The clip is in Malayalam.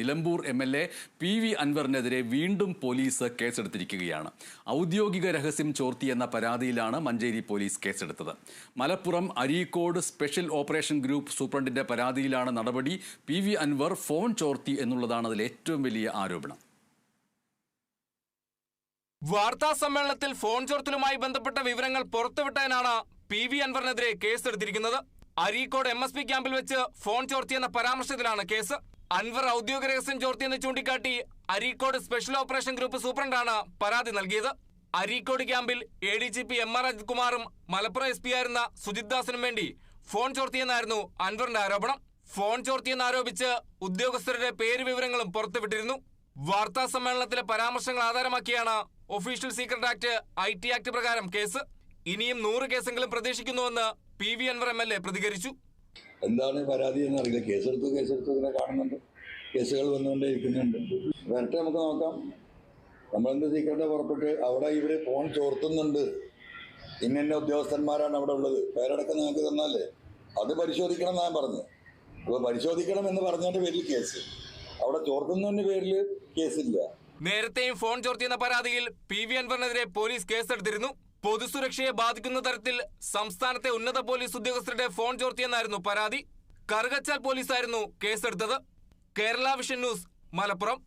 Nilambur M L A P V അൻവറിനെതിരെ വീണ്ടും പോലീസ് കേസെടുത്തിരിക്കുകയാണ്. ഔദ്യോഗിക രഹസ്യം ചോർത്തിയെന്ന പരാതിയിലാണ് മഞ്ചേരി പോലീസ് കേസെടുത്തത്. Malappuram Areekode special operation group സൂപ്രണ്ടിന്റെ പരാതിയിലാണ് നടപടി. പി വി അൻവർ ഫോൺ ചോർത്തി എന്നുള്ളതാണ് അതിൽ ഏറ്റവും വലിയ ആരോപണം. വാർത്താ സമ്മേളനത്തിൽ ഫോൺ ചോർത്തലുമായി ബന്ധപ്പെട്ട വിവരങ്ങൾ പുറത്തുവിട്ടതിനാണ് പി വി അൻവറിനെതിരെ കേസെടുത്തിരിക്കുന്നത്. അരീക്കോട് എം എസ് പി ക്യാമ്പിൽ വെച്ച് ഫോൺ ചോർത്തിയെന്ന പരാമർശത്തിലാണ് കേസ്. അൻവർ ഔദ്യോഗിക രഹസ്യം ചോർത്തിയെന്ന് ചൂണ്ടിക്കാട്ടി അരീക്കോട് സ്പെഷ്യൽ ഓപ്പറേഷൻ ഗ്രൂപ്പ് സൂപ്രണ്ടാണ് പരാതി നൽകിയത്. അരീക്കോട് ക്യാമ്പിൽ A D G P M R Ajith കുമാറും മലപ്പുറം എസ് പി ആയിരുന്ന സുജിത് ദാസിനും വേണ്ടി ഫോൺ ചോർത്തിയെന്നായിരുന്നു അൻവറിന്റെ ആരോപണം. ഫോൺ ചോർത്തിയെന്ന് ആരോപിച്ച് ഉദ്യോഗസ്ഥരുടെ പേര് വിവരങ്ങളും പുറത്തുവിട്ടിരുന്നു. വാർത്താ സമ്മേളനത്തിലെ പരാമർശങ്ങൾ ആധാരമാക്കിയാണ് official secret act I T act പ്രകാരം കേസ്. ഇനിയും നൂറ് കേസെങ്കിലും പ്രതീക്ഷിക്കുന്നുവെന്ന് P V Anvar M L A പ്രതികരിച്ചു. എന്താണ് പരാതി എന്നറിയില്ല. കേസെടുത്തു കേസെടുത്തു ഇങ്ങനെ കാണുന്നുണ്ട്. കേസുകൾ വന്നുകൊണ്ടേ ഇരിക്കുന്നുണ്ട് വരട്ടെ നമുക്ക് നോക്കാം. നമ്മളെന്ത് സീക്രട്ട് പുറപ്പെട്ട് അവിടെ ഇവർ ഫോൺ ചോർത്തുന്നുണ്ട്. ഇന്ന ഉദ്യോഗസ്ഥന്മാരാണ് അവിടെ ഉള്ളത്. പേരടക്കം നിങ്ങൾക്ക് തന്നാലേ. അത് പരിശോധിക്കണം എന്നാണ് പറഞ്ഞു അപ്പോൾ പരിശോധിക്കണം എന്ന് പറഞ്ഞതിന്റെ പേരിൽ കേസ്. അവിടെ ചോർത്തുന്നതിന്റെ പേരിൽ കേസില്ല. നേരത്തെയും ഫോൺ ചോർത്തിയെന്ന പരാതിയിൽ പി വി അൻവറിനെതിരെ പോലീസ് കേസെടുത്തിരുന്നു. പൊതുസുരക്ഷയെ ബാധിക്കുന്ന തരത്തിൽ സംസ്ഥാനത്തെ ഉന്നത പോലീസ് ഉദ്യോഗസ്ഥരുടെ ഫോൺ ചോർത്തിയെന്നായിരുന്നു പരാതി. കറുകച്ചാൽ പോലീസായിരുന്നു കേസെടുത്തത്. Kerala vision news Malappuram.